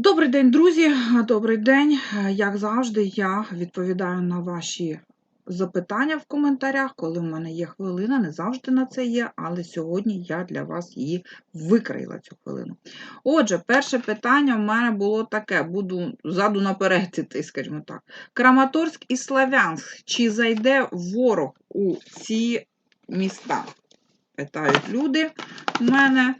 Добрий день, друзі. Добрий день. Як завжди, я відповідаю на ваші запитання в коментарях, коли в мене є хвилина. Не завжди на це є, але сьогодні я для вас її викрила цю хвилину. Отже, перше питання в мене було таке: буду ззаду наперед скажімо так. Краматорськ і Славянськ. Чи зайде ворог у ці міста? Питають люди в мене.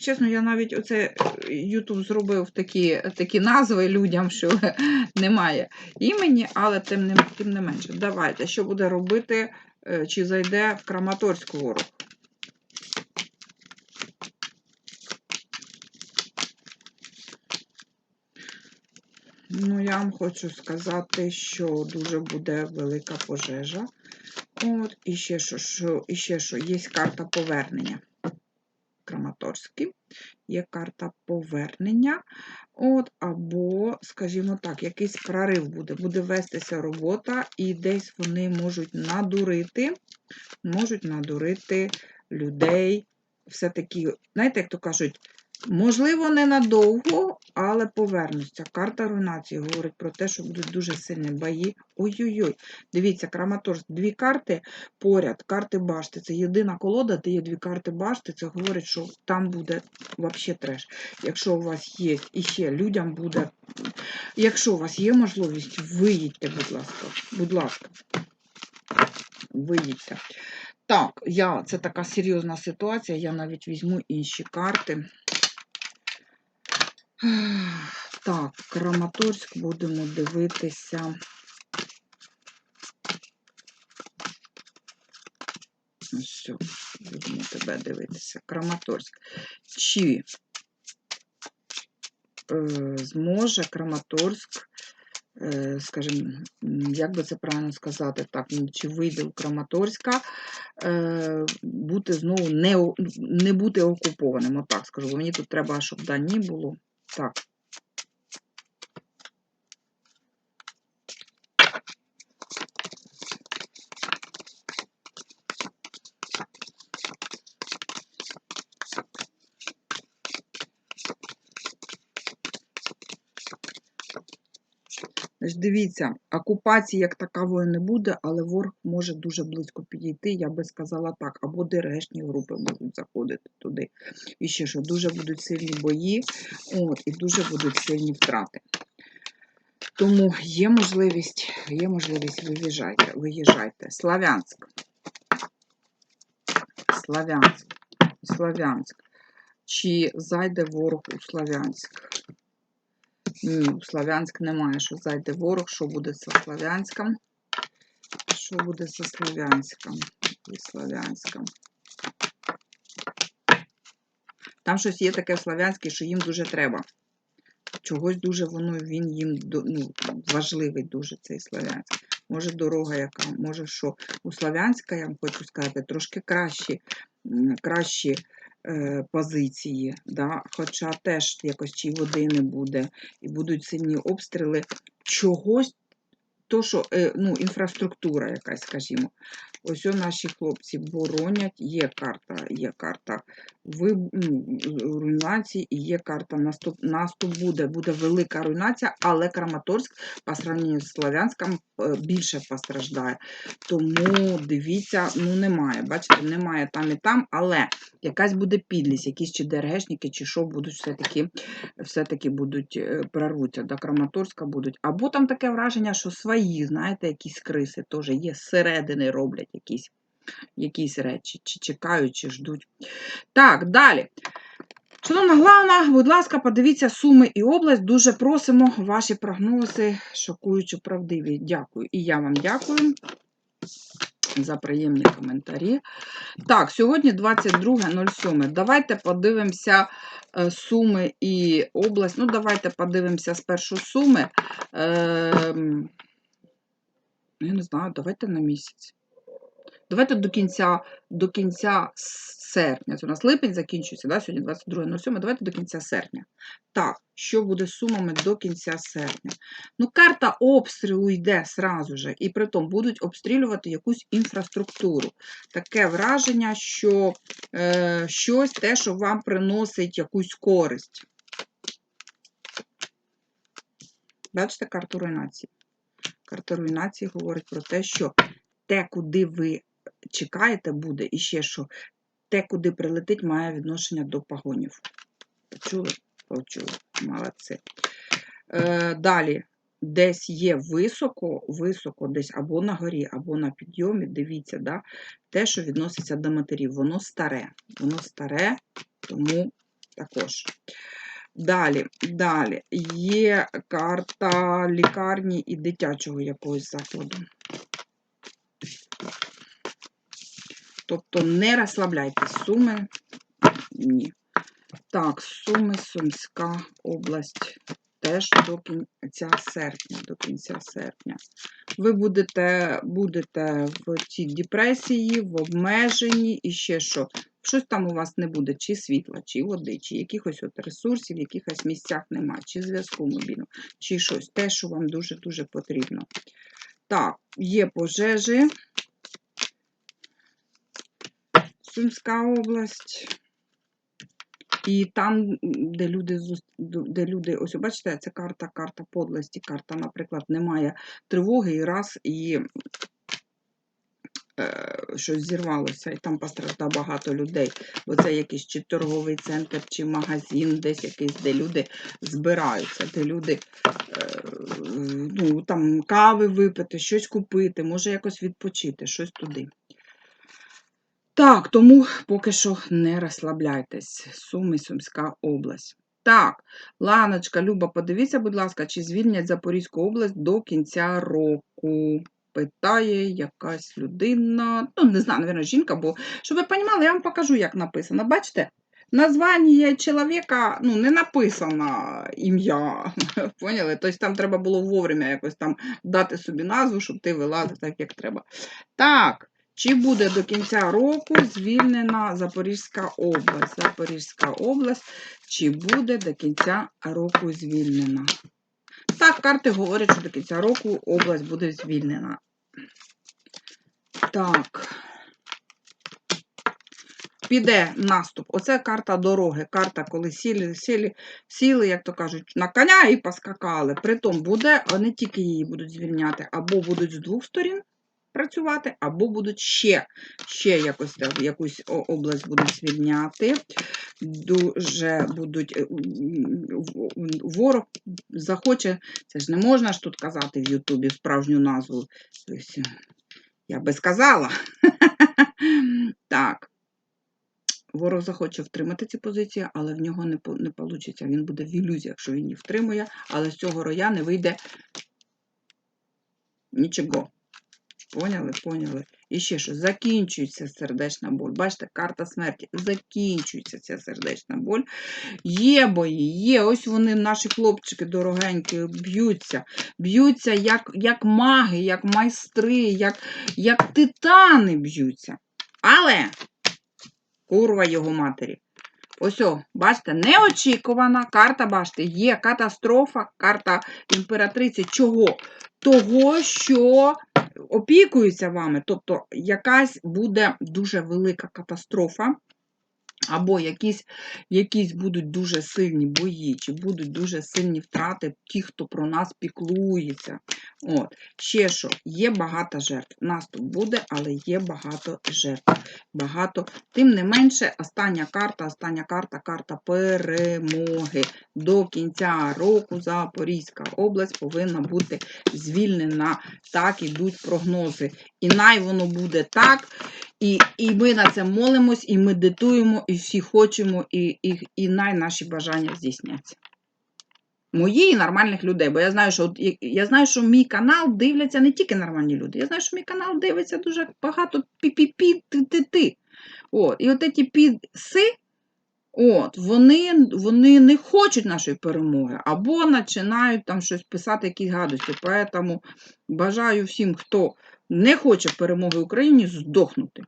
Чесно, я навіть оце YouTube зробив такі, такі назви людям, що немає імені, але тим не, тим не менше. Давайте, що буде робити, е, чи зайде в Краматорськ ворог? Ну, я вам хочу сказати, що дуже буде велика пожежа. От, і ще що, що, і ще що, є карта повернення. Краматорський, є карта повернення, от, або, скажімо так, якийсь прорив буде, буде вестися робота, і десь вони можуть надурити, можуть надурити людей. Все-таки, знаєте, як то кажуть, можливо, ненадовго, але повернуться. Карта руйнації говорить про те, що будуть дуже сильні бої. Ой-ой-ой. Дивіться, Краматорськ, дві карти поряд, карти башти. Це єдина колода, де є дві карти башти. Це говорить, що там буде взагалі треш. Якщо у вас є і ще людям буде. Якщо у вас є можливість, виїдьте, будь ласка. Будь ласка, виїдьте. Так, я, це така серйозна ситуація, я навіть візьму інші карти. Так, Краматорськ будемо дивитися. Все, будемо тебе дивитися. Краматорськ. Чи е, зможе Краматорськ, е, скажімо, як би це правильно сказати, так, ну, чи вийде у Краматорська е, бути знову не, не бути окупованим, отак скажу, бо мені тут треба, щоб дані було. Так. Дивіться, окупації як такової не буде, але ворог може дуже близько підійти, я би сказала так, або ДРГшні групи можуть заходити туди. І ще що, дуже будуть сильні бої, от, і дуже будуть сильні втрати. Тому є можливість, є можливість, виїжджайте, виїжджайте. Славянськ. Славянськ. Славянськ. Чи зайде ворог у Славянськ? Ні, у Славянськ немає, що зайде ворог, що буде зі Славянськом. Що буде зі Слов'янськом і Славянськом? Там щось є таке в Славянське, що їм дуже треба. Чогось дуже воно він їм ну, важливий дуже цей Славянськ. Може, дорога яка, може, що у Славянська, я вам хочу сказати, трошки кращі, кращі е, позиції, да? хоча теж якось чи води не буде, і будуть сильні обстріли. Чогось, то, що е, ну, інфраструктура якась, скажімо. Ось о наші хлопці боронять, є карта, є карта ну, руйнації і є карта наступ. Наступ буде, буде велика руйнація, але Краматорськ по сравненню з Слов'янськом е, більше постраждає. Тому дивіться, ну немає. Бачите, немає там і там, але якась буде підлість, якісь чи ДРГшники, чи що будуть все-таки все-таки будуть е, прорвуться до Краматорська будуть. Або там таке враження, що свої, знаєте, якісь криси теж є, зсередини роблять якісь, якісь речі, чи чекають, чи ждуть. Так, далі. Шановна главна, будь ласка, подивіться Суми і область. Дуже просимо ваші прогнози, шокуючи правдиві. Дякую. І я вам дякую за приємні коментарі. Так, сьогодні 22.07. Давайте подивимося е, Суми і область. Ну, давайте подивимося спершу Суми. Ем, Я не знаю, давайте на місяць. Давайте до кінця, до кінця серпня. Це у нас липень закінчується, да? сьогодні 22.07. Давайте до кінця серпня. Так, що буде з сумами до кінця серпня? Ну, карта обстрілу йде сразу же, і при тому будуть обстрілювати якусь інфраструктуру. Таке враження, що е, щось те, що вам приносить якусь користь. Бачите карту руйнації? Карта руйнації говорить про те, що те, куди ви чекаєте, буде, і ще що, те, куди прилетить, має відношення до погонів. Почули? Почули. Молодці. Е, далі. Десь є високо, високо, десь або на горі, або на підйомі, дивіться, да, те, що відноситься до матерів, воно старе. Воно старе, тому також. Далі, далі. Є карта лікарні і дитячого якогось закладу. Тобто не розслабляйтесь, суми. Ні. Так, Суми, Сумська область. Теж до кінця серпня. До кінця серпня. Ви будете, будете в цій депресії, в обмеженні і ще що. Щось там у вас не буде, чи світла, чи води, чи якихось от ресурсів, якихось місцях немає, чи зв'язку мобільного, чи щось. Те, що вам дуже-дуже потрібно. Так, є пожежі. Сумська область. І там, де люди, де люди, ось бачите, це карта, карта подлості, карта, наприклад, немає тривоги і раз, і е, щось зірвалося, і там постраждав багато людей. Бо це якийсь чи торговий центр, чи магазин, десь якийсь, де люди збираються, де люди е, ну, там кави випити, щось купити, може якось відпочити, щось туди. Так, тому поки що не розслабляйтесь. Суми, Сумська область. Так, Ланочка, Люба, подивіться, будь ласка, чи звільнять Запорізьку область до кінця року? Питає якась людина. Ну, не знаю, навірно, жінка, бо щоб ви розуміли, я вам покажу, як написано. Бачите? Названня чоловіка ну, не написано ім'я. Поняли? Тобто там треба було вовремя якось там дати собі назву, щоб ти вилазив так, як треба. Так. Чи буде до кінця року звільнена Запорізька область? Запорізька область, чи буде до кінця року звільнена? Так, карти говорять, що до кінця року область буде звільнена. Так. Піде наступ. Оце карта дороги. Карта, коли сіли, сіли, сіли, як то кажуть, на коня і поскакали. Притом буде, не тільки її будуть звільняти, або будуть з двох сторін працювати, або будуть ще, ще якось так, якусь область будуть звільняти. Дуже будуть е, ворог захоче, це ж не можна ж тут казати в Ютубі справжню назву. Я би сказала. Так. Ворог захоче втримати ці позиції, але в нього не, вийде. Він буде в ілюзіях, що він їх втримує, але з цього роя не вийде нічого. Поняли, поняли. І ще що, закінчується сердечна боль. Бачите, карта смерті. Закінчується ця сердечна боль. Є бої, є. Ось вони, наші хлопчики дорогенькі, б'ються. Б'ються як, як маги, як майстри, як, як титани б'ються. Але курва його матері. Ось, о, бачите, неочікувана карта, бачите, є катастрофа, карта імператриці. Чого? Того, що опікуються вами, тобто якась буде дуже велика катастрофа, або якісь, якісь будуть дуже сильні бої, чи будуть дуже сильні втрати ті, хто про нас піклується. От. Ще що, є багато жертв. Наступ буде, але є багато жертв. Багато. Тим не менше, остання карта, остання карта, карта перемоги. До кінця року Запорізька область повинна бути звільнена. Так ідуть прогнози. І най воно буде так. І, і ми на це молимось, і медитуємо, і всі хочемо, і, і, і най наші бажання здійсняться. Мої і нормальних людей. Бо я знаю, що я- знаю, що мій канал дивляться не тільки нормальні люди. Я знаю, що мій канал дивиться дуже багато пі-пі-пі, ти-ти-ти. От, і от ці підси, от, вони, вони не хочуть нашої перемоги, або починають там щось писати, якісь гадості. Тому бажаю всім, хто не хоче перемоги Україні, здохнути.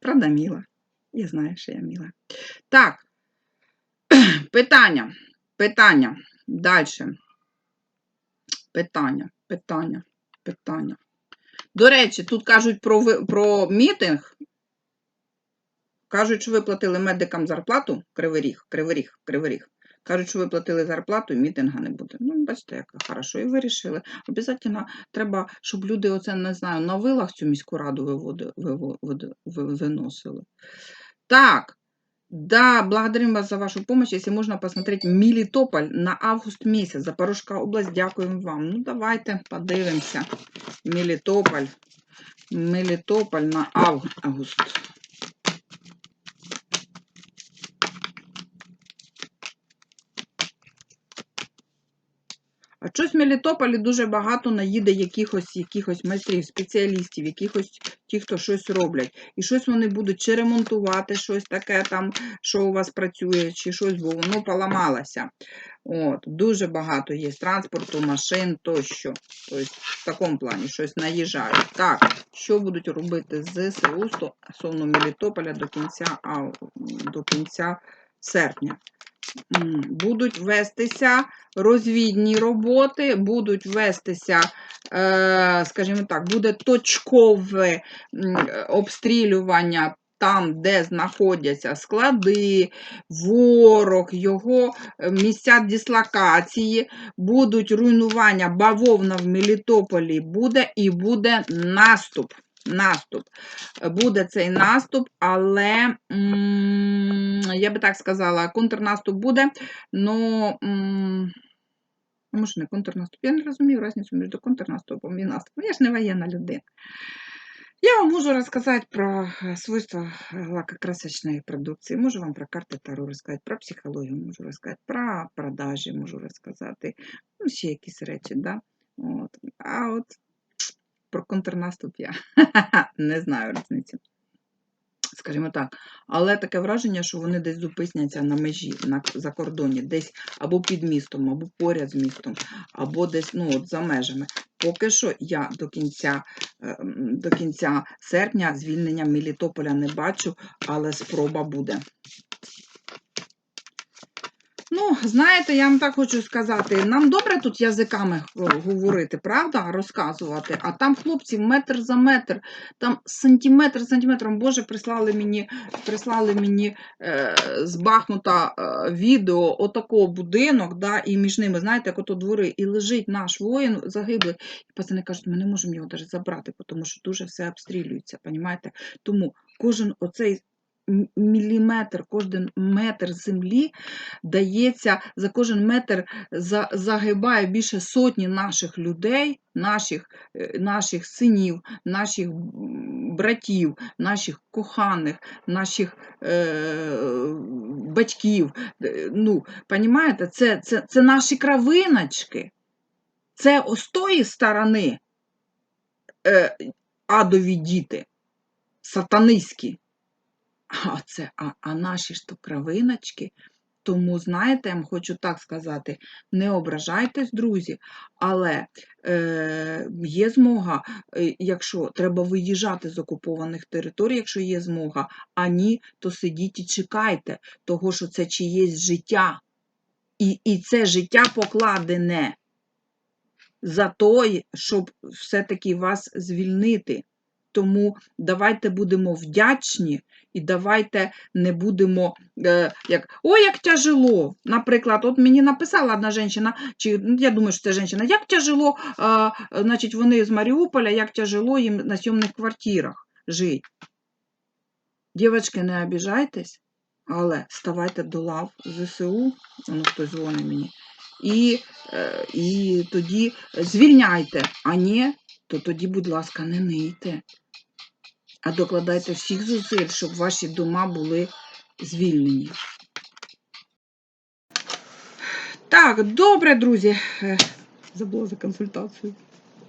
Правда, міла? Я знаю, що я міла. Так. Питання. Питання. Далі. Питання, питання, питання. До речі, тут кажуть про, про мітинг. Кажуть, що виплатили медикам зарплату. Кривий ріг, кривий ріг, кривий ріг. Кажуть, що ви платили зарплату, і мітинга не буде. Ну, бачите, як хорошо. І вирішили. Обязательно треба, щоб люди оце, не знаю, на вилах цю міську раду виносили. Так. Да, благодарим вас за вашу помощь. Если можно посмотреть Мелитополь на август месяц, Запорожская область, дякуємо вам. Ну, давайте подивимося. Мелитополь. Мелитополь на август. А щось в Мелітополі дуже багато наїде якихось, якихось майстрів, спеціалістів, якихось ті, хто щось роблять. І щось вони будуть чи ремонтувати, щось таке там, що у вас працює, чи щось, бо воно поламалося. От, дуже багато є транспорту, машин тощо. Тобто в такому плані щось наїжджають. Так, що будуть робити з ЗСУ стосовно Мелітополя до кінця, а, до кінця серпня? Будуть вестися розвідні роботи, будуть вестися, е, скажімо так, буде точкове обстрілювання там, де знаходяться склади, ворог, його е, місця дислокації, будуть руйнування бавовна в Мелітополі буде і буде наступ. Наступ. Буде цей наступ, але я би так сказала, контрнаступ буде, ну. ну, може, не контрнаступ. Я не розумію різницю між контрнаступом і наступом. Я ж не воєнна людина. Я вам можу розказати про е, свойства е, лакокрасочної продукції, можу вам про карти Таро розказати, про психологію можу розказати, про продажі можу розказати, ну, ще якісь речі, да? От. А от про контрнаступ я не знаю різниці. Скажімо так, але таке враження, що вони десь зупиняться на межі, на за кордоні, десь або під містом, або поряд з містом, або десь ну, от за межами. Поки що я до кінця, е, до кінця серпня звільнення Мелітополя не бачу, але спроба буде. Ну, знаєте, я вам так хочу сказати, нам добре тут язиками е, говорити, правда, розказувати, а там хлопці метр за метр, там сантиметр за сантиметром, Боже, прислали мені, прислали мені е, з Бахмута е, відео отакого будинок, да, і між ними, знаєте, як ото двори, і лежить наш воїн загиблий. І пацани кажуть, ми не можемо його навіть забрати, тому що дуже все обстрілюється? Тому кожен оцей міліметр, кожен метр землі дається за кожен метр загибає більше сотні наших людей, наших, е, наших синів, наших братів, наших коханих, наших е, батьків. Е, Ну, понімаєте, це, це, це наші кравиночки. Це з тої сторони е, адові діти, сатаниські. А це, а, а наші ж то кравиночки. Тому, знаєте, я вам хочу так сказати: не ображайтесь, друзі, але е, є змога, е, якщо треба виїжджати з окупованих територій, якщо є змога, а ні, то сидіть і чекайте, того, що це чиєсь життя. І, і це життя покладене за той, щоб все-таки вас звільнити. Тому давайте будемо вдячні і давайте не будемо е, як ой, як тяжело. Наприклад, от мені написала одна жінка, чи ну, я думаю, що це жінка, як тяжело, е, значить, вони з Маріуполя, як тяжело їм на сьомних квартирах жити. Дівчатки, не обіжайтесь, але ставайте до лав ЗСУ, воно хтось дзвонить мені, і, е, і тоді звільняйте, а ні, то тоді, будь ласка, не нийте а докладайте всіх зусиль, щоб ваші дома були звільнені. Так, добре, друзі. Е, Забула за консультацію.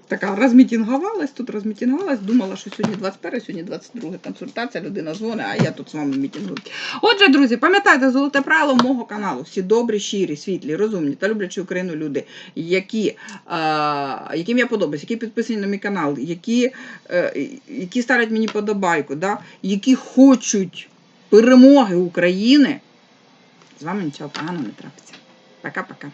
Така розмітінгувалась, тут розмітінгувалась, думала, що сьогодні 21, сьогодні 22 консультація, людина дзвонить, а я тут з вами мітингую. Отже, друзі, пам'ятайте золоте правило мого каналу. Всі добрі, щирі, світлі, розумні та люблячі Україну люди, які, е, яким я подобаюсь, які підписані на мій канал, які, е, які ставлять мені подобайку, да? які хочуть перемоги України, з вами нічого поганого не трапиться. Пока-пока.